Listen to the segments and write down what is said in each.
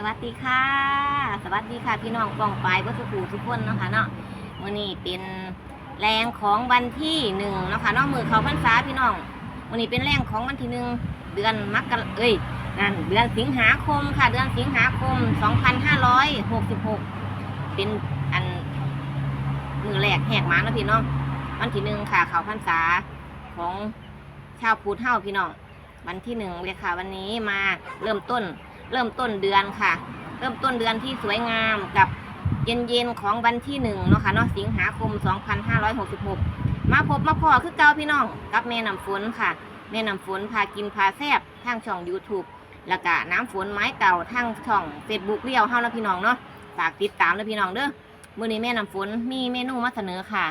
สวัสดีค่ะ สวัสดีค่ะพี่น้องกองปลายก็ทุกผู้ทุกคนเนาะคะเนาะวันนี้เป็นแรงของวันที่หนึ่งเนาะคะเนาะมือเขาพรรษาพี่น้องวันนี้เป็นแรงของวันที่หนึ่งเดือนมกราเอ้ยนั่นเดือนสิงหาคมค่ะ เดือนสิงหาคม 2566 เป็นอันมือแรกแหกมาเนาะพี่น้องวันที่หนึ่งค่ะ เขาพรรษาของชาวพุทธเฮาพี่น้องวันที่หนึ่งเลยค่ะ วันนี้มาเริ่มต้น เริ่มต้นเดือนค่ะ เริ่มต้นเดือนที่สวยงามกับเย็นๆของวันที่หนึ่งเนาะค่ะเนาะสิงหาคม 2566 มาพบมาพอคือเก่าพี่น้อง กับแม่น้ำฝนค่ะ แม่น้ำฝนพากินพาแซบทางช่อง YouTube แล้วก็น้ำฝนไม้เก่าทางช่อง Facebook เรียวเฮานะพี่น้องเนาะฝากติดตามนะพี่น้องเด้อมื้อนี้แม่น้ำฝนมีเมนูมาเสนอค่ะ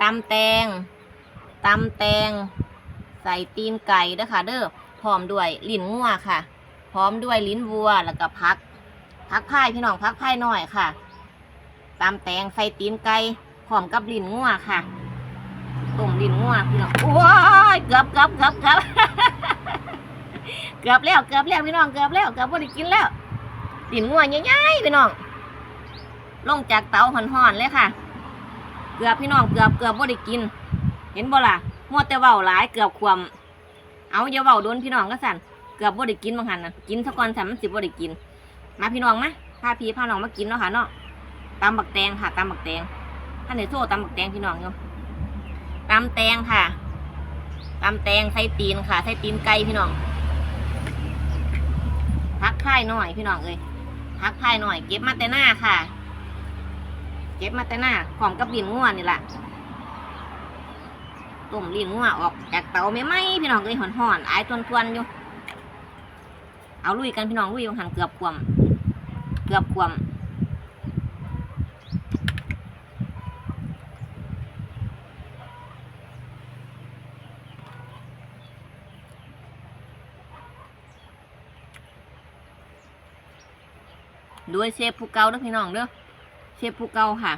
ตำแตงตำแตง ใส่ตีนไก่เด้อค่ะ เด้อพร้อมด้วยลิ้นงัวค่ะ พร้อมด้วยลิ้นวัวแล้วก็พัก พักพายพี่น้องพักพายหน่อยค่ะตามแตงใส่ตีนไก่พร้อมกับลิ้นงัวค่ะต้มลิ้นงัวพี่น้องว้ายเกือบเกือบเกือบเกือบเกือบแล้วเกือบแล้วพี่น้องเกือบแล้วเกือบบ่ได้กินแล้วลิ้นงัวใหญ่ๆพี่น้องลงจากเตาห่อนๆเลยค่ะ เกือบพี่น้องเกือบเกือบบ่ได้กิน เห็นบ่ล่ะมัวแต่เว้าหลายเกือบควมเอาอย่าเว้าโดนพี่น้องก็สั่น เกือบบ่ได้กินบางหันนะกินซะก่อนสันมันสิบ่ได้กิน มาพี่น้องมาพาพี่พาน้องมากินเนาะค่ะเนาะตำบักแตงค่ะตำบักแตงท่านเดี๋ยวโซ่ตำบักแตงพี่น้องอยู่ตำแตงค่ะตำแตงใส่ตีนค่ะใส่ตีนไก่พี่น้องพักไข่หน่อยพี่น้องเอ้ยพักไข่หน่อย เก็บมาแต่หน้าค่ะ เก็บมาแต่หน้าพร้อมกับลิ้นง่วนนี่แหละต้มลิ้นง่วออกจากเตาไม่ไหมพี่น้องเอ้ยห่อนๆอายทวนๆอยู่ เอาลุยกันพี่น้องลุยหันเกือบควมเกือบควมด้วยเชฟผู้เก่าเด้อพี่น้องเด้อเชฟผู้เก่าค่ะ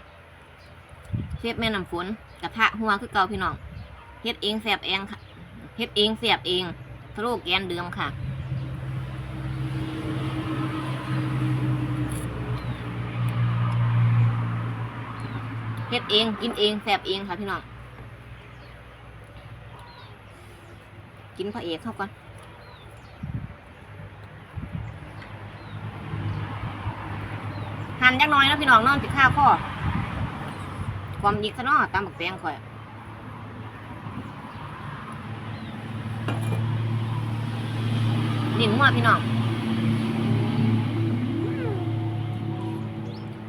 เชฟแม่น้ำฝนกระทะหัวคือเก่าพี่น้องเฮ็ดเองแสบเองค่ะเฮ็ดเองแสบเองสโลแกนเดิมค่ะ เฮ็ดเองกินเองแสบเองค่ะพี่น้องกินพระเอกเข้าก่อนหั่นจักน้อยนะพี่น้องนอนติดข้าวข้อความอีกซะเนาะตามบักแตงข่อยนิ่มหัวพี่น้อง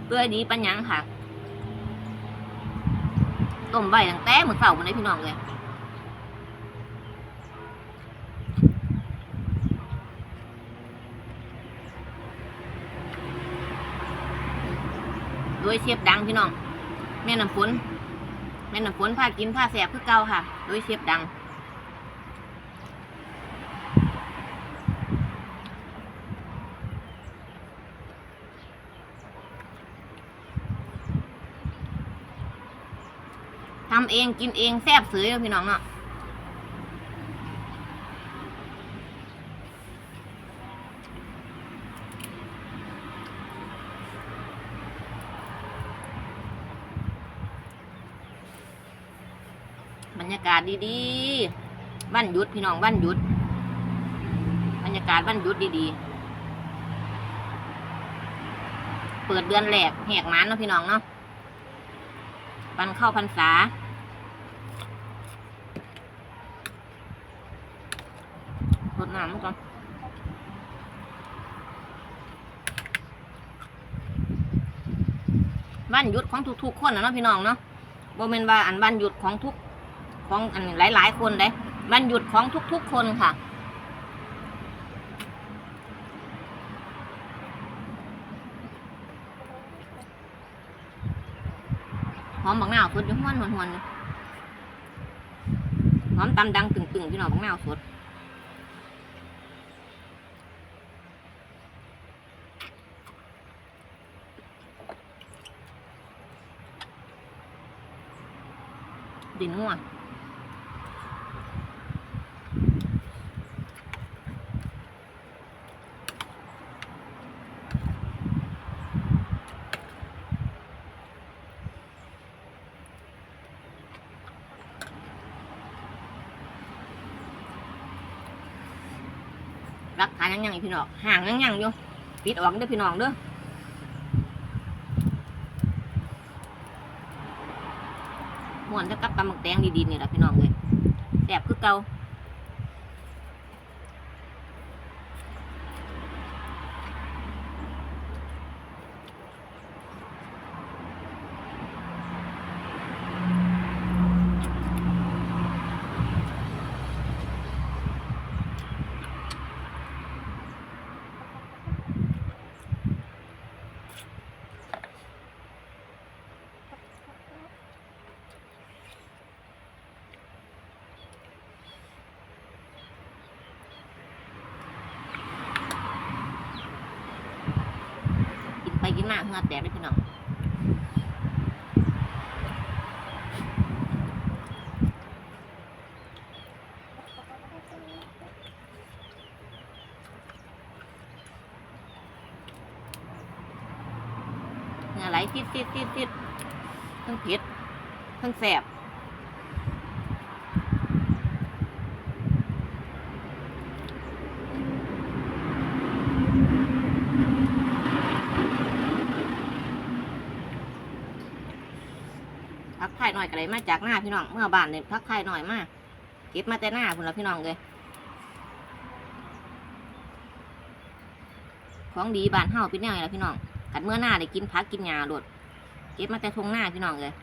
เปื่อยดีปัญญังค่ะ ต้มใบตั้งแต่มื้อเช้ามื้อนี้พี่น้องเลยโดยเชฟดังพี่น้อง แม่น้ำฝนแม่น้ำฝนพากินพาแสบคือเก่าค่ะ โดยเชฟดัง เองกินเองแซ่บเสือพี่น้องเนาะบรรยากาศดีๆวันหยุดพี่น้องวันหยุด บรรยากาศวันหยุดดีๆ เปิดเดือนแรกแหกมันเนาะพี่น้องเนาะปันเข้าพรรษา ดน้ำก่อนบ้านหยุดของทุกๆคนนะเนาะพี่น้องเนาะโบ่แม่นว่าอันบ้านหยุดของทุกของอันหลาย ๆ คนเด้บ้านหยุดของทุก ๆ คนค่ะหอมบักนาวสดยู่ห้วนหวนๆอยู่หอมตำดังตึงๆพี่น้องบักนาวสด đến ngoài รักษายังยังพี่น้องห่างยังยังอยู่ปิดออกเด้อพี่น้องเด้อ ม่วนจะกับตำหมึกแดงดีๆนี่แหละพี่น้องเลยแสบคือเก่า กินไปกินมาเหงื่อแตกเลยพี่น้องเหงื่อไหลติดติดติดติดทั้งเผ็ดทั้งแสบพัก ไข่หน่อยก็เลยมาจากหน้าพี่น้อง เมื่อบ้านเนี่ยพักไข่หน่อยมาเก็บมาแต่หน้าคุณละพี่น้องเลยของดีบ้านเฮาเป็นแนวไงล่ะพี่น้องกัดเมื่อหน้าได้กินพักกินหญ้าโดดเก็บมาแต่ทงหน้าพี่น้องเลย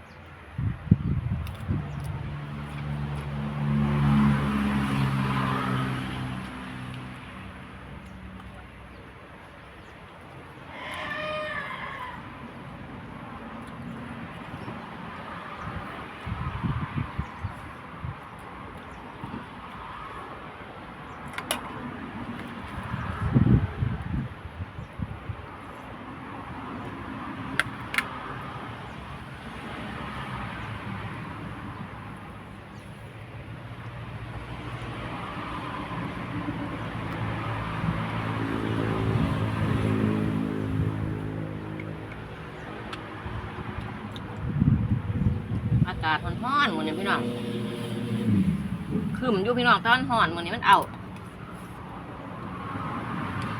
ากาศร้อนๆหมือนี้พี่น้องคืมอยู่พี่น้องตอนห่อนหมือนี้มันเอา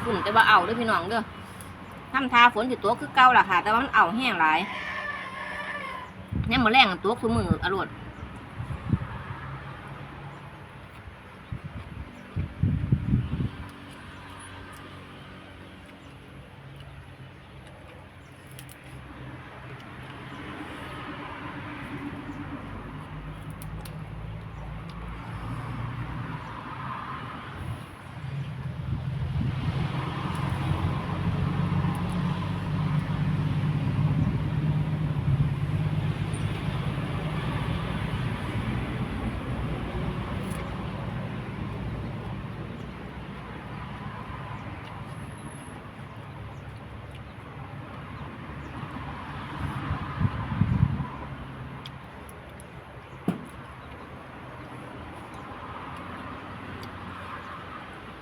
คืมแต่ว่าเอาเด้วยพี่น้องเด้อทำทาฝนสิตัวคือเก่าล่ะค่ะ แต่ว่ามันเอาแห้งหลายเนี่ยมือแรงตัวคือมืออรวด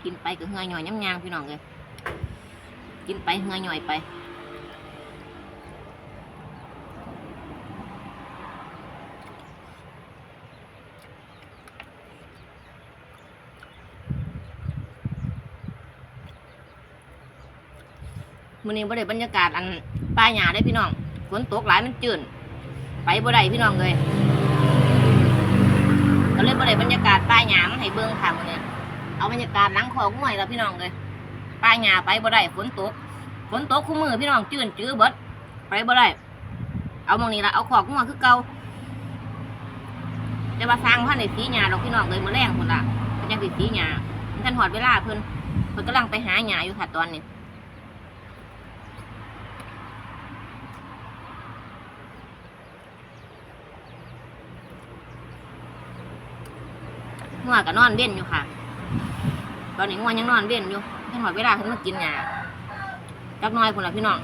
กินไปก็เหื่อยหน่อยย้ำยางพี่น้องเลยกินไปเหื่อยหน่อยไปมื้อนี้บ่ได้บรรยากาศอันป่าหญ้าได้พี่น้องฝนตกหลายมันจืดไปบ่ได้พี่น้องเลยก็เลยบ่ได้บรรยากาศป่าหญ้ามให้เบิ่งค่ะมื้อนี้ เอาบรรยากาศหลังของง่วยแล้วพี่น้องเลยป่าหญ้าไปบ่ได้ฝนตกฝนตกคู่มือพี่น้องจืดจื้อเบิดไปบ่ได้เอามองนี้ละเอาขอกงัวคือเก่าจะมาสร้างพันในสีหญ้าดอกพี่น้องเลยมือแรงพุ่นละเพิ่นจังสิสีหญ้ามันทันหอดเวลาเพิ่นเพิ่นกำลังไปหาหญ้าอยู่ค่ะตอนนี้งัวก็นอนเว้นอยู่ค่ะ ตอนนี้งัวยังนอนเว้นอยู่ให้หอดเวลาเพิ่นมากินหญ้าจักน้อยพุ่นละพี่น้อง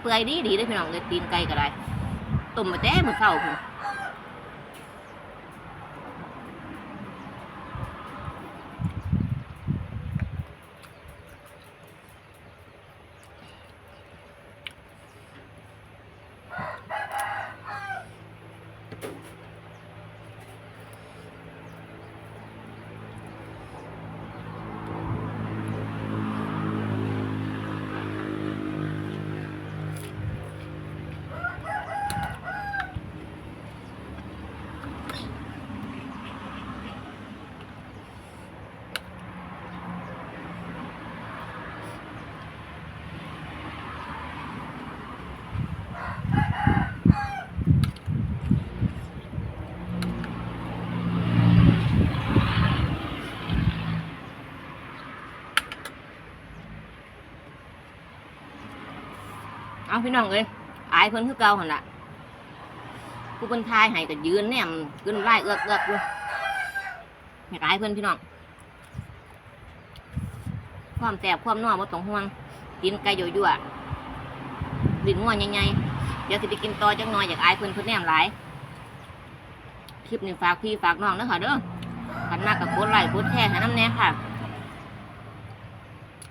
เปื่อยดีดีเลยพี่น้องเลยตีนไก่ก็ได้ต้มมาแต่มือเช้าพุ่น เอา พี่น้องเอ้ยอายเพิ่นคือเก่าหันละผู้เพิ่นทายให้ก็ยืนแนมขึ้นไล่เอือกเอือกอยู่อยากอายเพิ่นพี่น้องความแสบความนัวบ่ต้องห่วงกินไก่ยั่วๆลิ้นงัวใหญ่ๆเดี๋ยวสิไปกินต่อจังหน่อยอยากอายเพิ่นเพิ่นแนมหลายคลิปนี้ฝากพี่ฝากน้องเด้อค่ะเด้อขันมากกับกดไลค์กดแชร์ให้น้ำแน่ค่ะ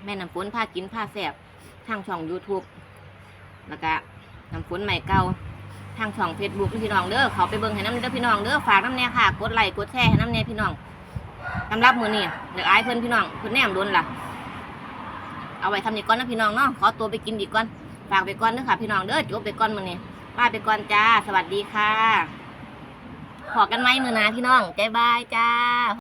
แม่น้ำฝนพากินพาแสบทางช่อง YouTube แล้วก็น้ำฝนใหม่เก่าทางช่อง Facebook พี่น้องเด้อเขาไปเบิ่งให้น้ำเด้อพี่น้องเด้อฝากน้ำแน่ค่ะ กดไลค์กดแชร์ให้น้ำแน่พี่น้องสำหรับมือนี้เดี๋ยวอายเพิ่นพี่น้องเพิ่นแนมโดนล่ะ เอาไว้ทำนี่ก่อนนะพี่น้องเนาะขอตัวไปกินดีก่อนฝากไปก่อนเด้อค่ะ พี่น้องเด้อจบไปก่อนมือนี้ป้าไปก่อนจ้า สวัสดีค่ะขอกันไหมมือนาพี่น้องใจบายจ้า